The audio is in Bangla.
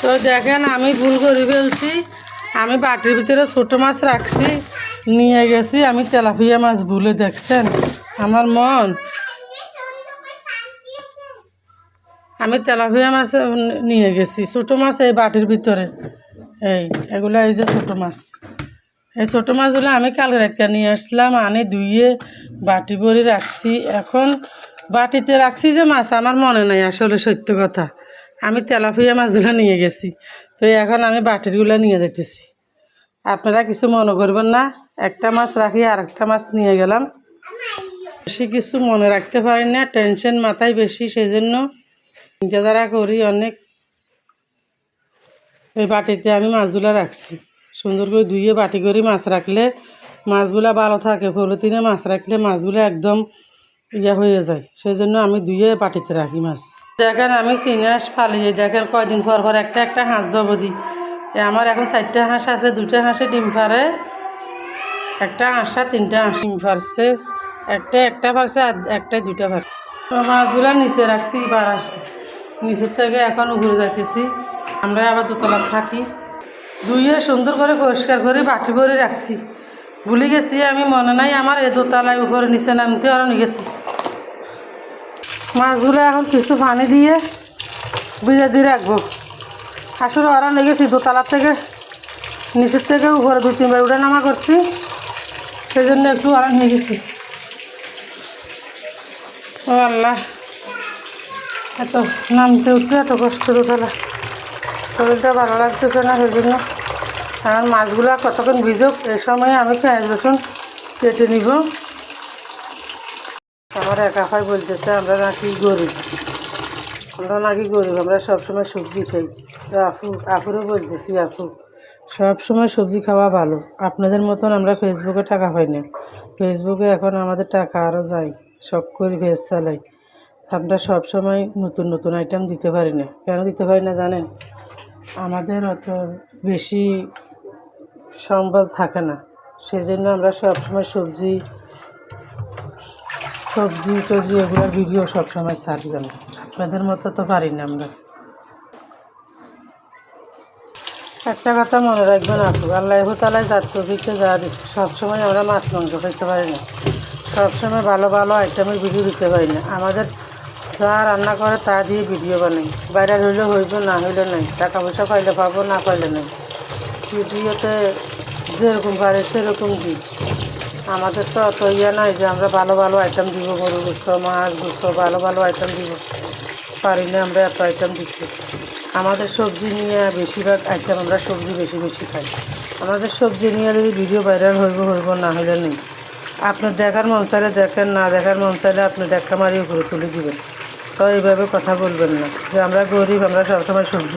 তো দেখেন, আমি ভুল করে ফেলছি। আমি বাটির ভিতরে ছোটো মাছ রাখছি, নিয়ে গেছি। আমি তেলাপিয়া মাছ ভুলে, দেখছেন? আমার মন। আমি তেলাপিয়া মাছ নিয়ে গেছি। ছোটো মাছ এই বাটির ভিতরে। এই, এগুলো এই যে ছোটো মাছ। এই ছোটো মাছগুলো আমি কাল রেখে নিয়ে আসলাম, আনি ধুয়ে বাটি ভরে রাখছি। এখন বাটিতে রাখছি যে মাছ, আমার মনে নাই আসলে সত্য কথা। আমি তেলাপিয়া মাছগুলো নিয়ে গেছি। তো এখন আমি বাটিরগুলো নিয়ে যেতেছি। আপনারা কিছু মনে করবেন না, একটা মাছ রাখি আর একটা মাছ নিয়ে গেলাম। বেশি কিছু মনে রাখতে পারি না, টেনশন মাথায় বেশি সেই জন্য যারা করি অনেক। ওই বাটিতে আমি মাছগুলো রাখছি। সুন্দর করে ধুয়ে বাটি করে মাছ রাখলে মাছগুলো ভালো থাকে, পলিথিনে মাছ রাখলে মাছগুলো একদম ইয়ে হয়ে যায়। সেই জন্য আমি ধুয়ে বাটিতে রাখি মাছ। দেখেন, আমি চিনাস ফালিয়ে, দেখেন কয়দিন পর পর একটা একটা হাঁস জব দিই আমার এখন চারটা হাঁস আছে দুটা হাঁসে ডিম পারে একটা হাঁসা, তিনটা হাঁস। ডিম পারছে একটা একটা পারছে আর একটা দুটা পারছে মাছগুলো নিচে রাখছি বাড়া নিচের থেকে এখন উপরে যাইতেছি। আমরা আবার দোতলা থাকি। ধুয়ে সুন্দর করে পরিষ্কার করে বাটি ভরে রাখছি। ভুলে গেছি, আমি মনে নাই আমার এ দোতলায় উপরে নিচে নামতে আরও নিয়ে গেছি। মাছগুলো এখন কিছু পানি দিয়ে ভিজে দিয়ে রাখব। আসলে ওরা নিয়ে গেছি দোতলার থেকে, নিচের থেকে উপরে দুই তিনবার উঠে নামা করছি সেই জন্য একটু ওরা নিয়ে গেছি। ও আল্লাহ, এত নামতে উঠতে এত কষ্ট উঠালা শরীরটা ভালো লাগতেছে না সেই জন্য এখন মাছগুলো কতক্ষণ ভিজুক এই সময় আমি পেঁয়াজ রসুন কেটে নিব। আমার একা ভাই বলতেছে, আমরা নাকি গরিব। আমরা নাকি গরিব, আমরা সবসময় সবজি খাই। তো আপু, আপুরও বলতেছি, আপু, সবসময় সবজি খাওয়া ভালো। আপনাদের মতন আমরা ফেসবুকে টাকা পাই না। ফেসবুকে এখন আমাদের টাকা আরও যায় সব করি ভেজ চালাই। আমরা সবসময় নতুন নতুন আইটেম দিতে পারি না। কেন দিতে পারি না জানেন? আমাদের অত বেশি সম্বল থাকে না। সেজন্য আমরা সবসময় সবজি সবজি টবজি এগুলোর ভিডিও সবসময় ছাড়ি না আপনাদের মতো তো পারি না আমরা। একটা কথা মনে রাখবেন আপু, আল্লাহ তালায় জাতকবিকে যা দিচ্ছে সবসময় আমরা মাছ, মাংস খাইতে পারি না। সবসময় ভালো ভালো আইটেমের ভিডিও দিতে পারি না। আমাদের যা রান্না করে তা দিয়ে ভিডিও বানাই। বাইরে হইলে হইব, না হইলে নাই। টাকা পয়সা পাইলে পাবো, না পাইলে নাই। ভিডিওতে যেরকম পারে সেরকম দিই। আমাদের তো অত ইয়ে নাই যে আমরা ভালো ভালো আইটেম দিব, গরু গুস্ত মাছ গুস্ত ভালো ভালো আইটেম দিব। পারি না আমরা এত আইটেম দিচ্ছি। আমাদের সবজি নিয়ে বেশিরভাগ আইটেম আমরা সবজি বেশি বেশি খাই। আমাদের সবজি নিয়ে যদি ভিডিও ভাইরাল হইব হইব, না হইলে নেই। আপনার দেখার মন চাইলে দেখেন, না দেখার মন চাইলে আপনি দেখা মারি উপরে তুলে দিবেন। তো এইভাবে কথা বলবেন না যে আমরা গরিব, আমরা সবসময় সবজি